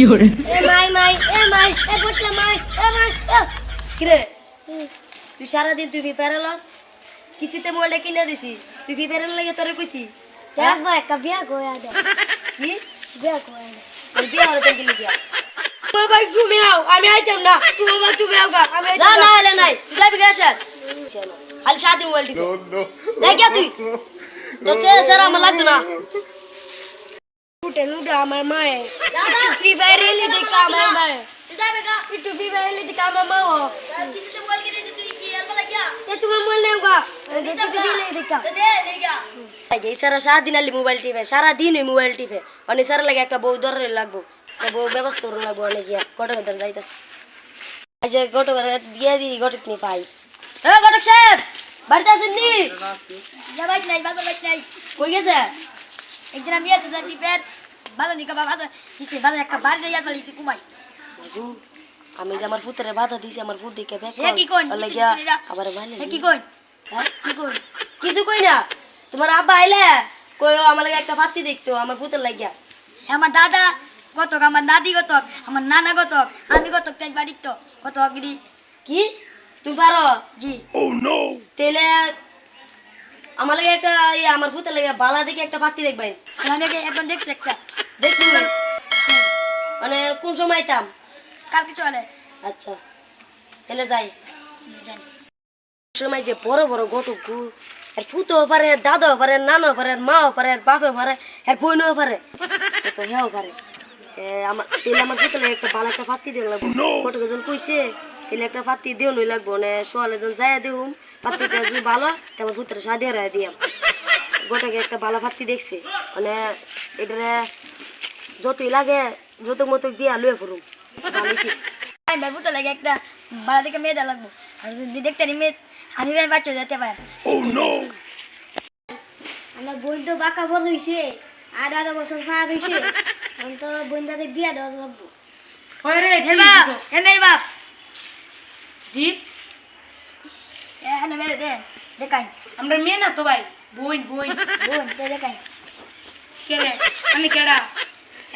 এ মাই মাই এ মাই মাই এ মাই এ। কিরে? তুই সারাদিন তুই ফিফারে লস? কিসিতে মোবাইলটা কিনে দিছি। তুই ফিফারের লাগে তোরে কইছি। হ্যাঁ? দেখো একটা বিয়া কইয়া দে। কি? বিয়া কইয়া দে। বিয়ে হলে গেলি গিয়া তুমি ভাই তুমি আও আমি আইতাম না। তুমি ভাই তুমি আও গা। আমি না না। হলে নাই। তুই যাবি গে স্যার খালি সারাদিন মোবাইল টিপে। গিয়া তুই? তো সে আমার লাগতো না। নুডা আমার মায়ে দাদা ফ্রি ফায়ার এলি দেখা আমার মায়ে তুই যাবি গা একটু ফ্রি ফায়ার এলি দেখা আমার মা ও মোবাইল টিপে সারাদিন ওই মোবাইল টিপে অনেক সারা লাগে একটা বউ ধরে লাগবো তা বউ ব্যবস্থা করে লাগবো অনেক গিয়া গটক ধরে যাইতেছে আজ গটক বিয়ে দিই গটক নি পাই হ্যাঁ গটক সাহেব বাড়িতে আছেন নি যাবাই নাই বাজার নাই কই গেছে একদিন আমি এত যাই পেট বাজার দিকে বাজার ইসে বাজার একটা বাড়ি যাই চলে ইসে কুমাই বাবু, আমি যে আমার পুত্রে বাধা দিছি আমার পুত দিকে ব্যাক হে কি কইন? ওর কিছু লাগিয়া কিছু না। আবার ভালো হে কি কই হ্যাঁ? কি কই কিছু কই না তোমার আব্বা আইলে কই ও আমার লাগে একটা পাত্তি দেখতো আমার পুতের লাগিয়া আমার দাদা কতক আমার দাদি কতক আমার নানা কতক আমি কতক তাই বাড়ির তো কত অগ্রি কি তুমি পারো জি তেলে আমার লাগে একটা ইয়ে আমার পুতের লাগে বালা দেখে একটা পাত্তি দেখবাই আমি আগে এখন দেখছি একটা। দেখছি মানে কোন সময় আইতাম? কালকে চলে আচ্ছা তাহলে যাই। সময় যে বড় বড় গটক আর ফুতো পারে দাদো পারে নানো পারে মাও পারে আর বাপে পারে আর বোনও পারে। তো হেও পারে। আমার তেলে আমার পুতলে একটা ভালো একটা পাত্তি দেওয়া লাগবো গটক কইছে তেলে একটা পাত্তি দেও নই লাগবো মানে সোয়ালে জন যাই দেউম পাত্তিটা যদি ভালো তেমন আমার পুত্রে সাদে হরাই দিয়াম। গোটাকে একটা ভালো পাত্তি দেখছে। মানে এটারে যতই লাগে যতক মতক দিয়া লয়ে ভালোইছে ভাই লাগে একটা বাড়া থেকে মেয়ে দেওয়া লাগবো। আর যদি দেখতে নি মেয়ে আমি ভাই বাচ্চা যেতে পারি। আমার বোন তো বাঁকা বড় হয়েছে আর আধা বছর পার হয়েছে এখন তো বোন তাদের বিয়া দেওয়া লাগবো। হে বাপ। হে মেরে বাপ জি এখানে মেরে দে দেখাই। আমরা মেয়ে না তো ভাই? বই বই বোন তে দেখাই। কেলে আমি কেডা।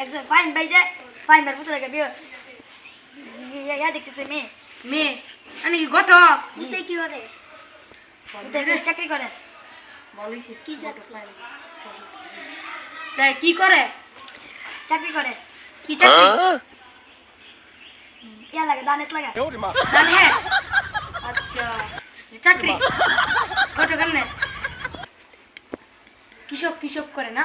একজন ফাইন ভাই যে ফাইন ভাই বুঝতে লাগে বিয়ে। ইয়া দেখতেছে মেয়ে। মেয়ে? আমি কি ঘটক? বুঝতে কি করে? চাকরি করে? বলিস কি চাকরি? তাই কি করে? চাকরি করে। কি চাকরি? জানে চাকরি কেমনে কৃষক কৃষক করে না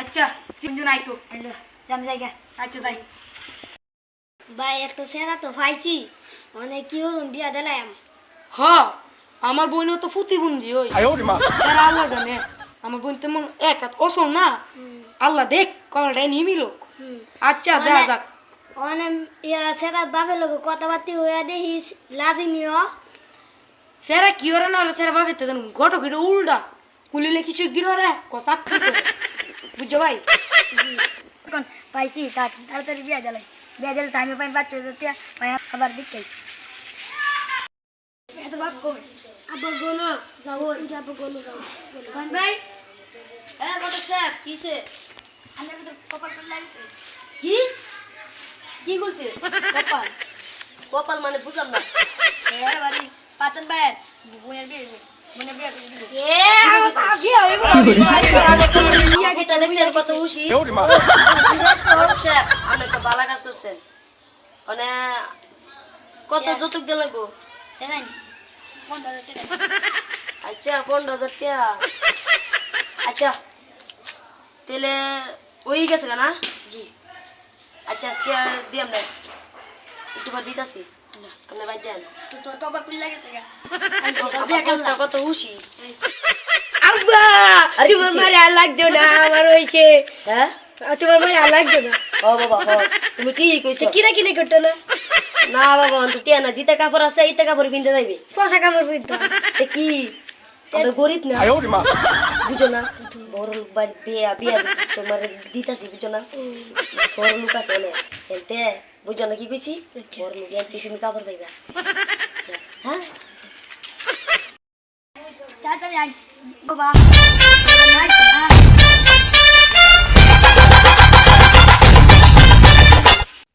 আচ্ছা তিনজন আইতো হ্যালো জাম জায়গা আচ্ছা যাই ভাই একটা সেরা তো পাইছি অনেক কি হল বিয়া দিলাম হ আমার বোনও তো ফুটি বুনজি ওই আল্লাহ জানে আমার বোন তেমন এক হাত অসল না। আল্লাহ দেখ কলটা নিমিল আচ্ছা দেখা যাক। অনেক ইয়া সেরা বাপের লোক কথাবার্তি হইয়া দেখিস লাজিমিও সেরা কি ওরে না সেরা ভাবে তো ঘটক এটা উল্টা। কুলিলে কিছু গিরো রে কষাক বুঝছ ভাই? পাইছি তাড়াতাড়ি বিয়া দিলাই বিয়া দিলে টাইমে পাই বাচ্চা আবার দেখতে এত বাপ কই আব্বা গোনো যাব এটা আব্বা গোনো যাব ভাই? হ্যাঁ ঘটক সাহেব কিসে আমার ভিতর কপাল করে লাগছে। কি? কি বলছে কপাল? কপাল মানে বুঝলাম না। এ বাড়ি পাচন ভাই বোনের বিয়ে। বোনের বিয়ে করে দিবে এ বিয়ে হইব। এটা দেখছেন কত উশি ঘটক সাহেব আপনি একটা বালা কাজ করছেন। মানে কত যৌতুক কোন দাদা দেখাই আচ্ছা পনেরো হাজার টাকা। আচ্ছা তাহলে ওই গেছে না? জি। আচ্ছা কে না একটু পর দিতাছি। আপনি বাদ যান। তো লাগছে কত উশি আব্বা আরে তোমার মারে আর লাগতো না আমার হ্যাঁ? তোমার মারে আর লাগতো না। ও বাবা তুমি ঠিক কইছো। কিনা কিনে করতো না? না বাবা অন্ত টিয়া না জিতা কাপড় আছে ইতা কাপড় কিনতে যাইবে। পয়সা কামড় ফিরতো এ কি? আমরা গরিব না? বুঝো না বড় লোক বাড়ি বিয়া বিয়া তোমার দিতাছি বুঝো না বড় লোক আছে অনেক এনতে বুঝো না কি কইছি? বড় লোক এনতে তুমি কাপড় পাইবা। আচ্ছা, হ্যাঁ? তাড়াতাড়ি আই বাবা।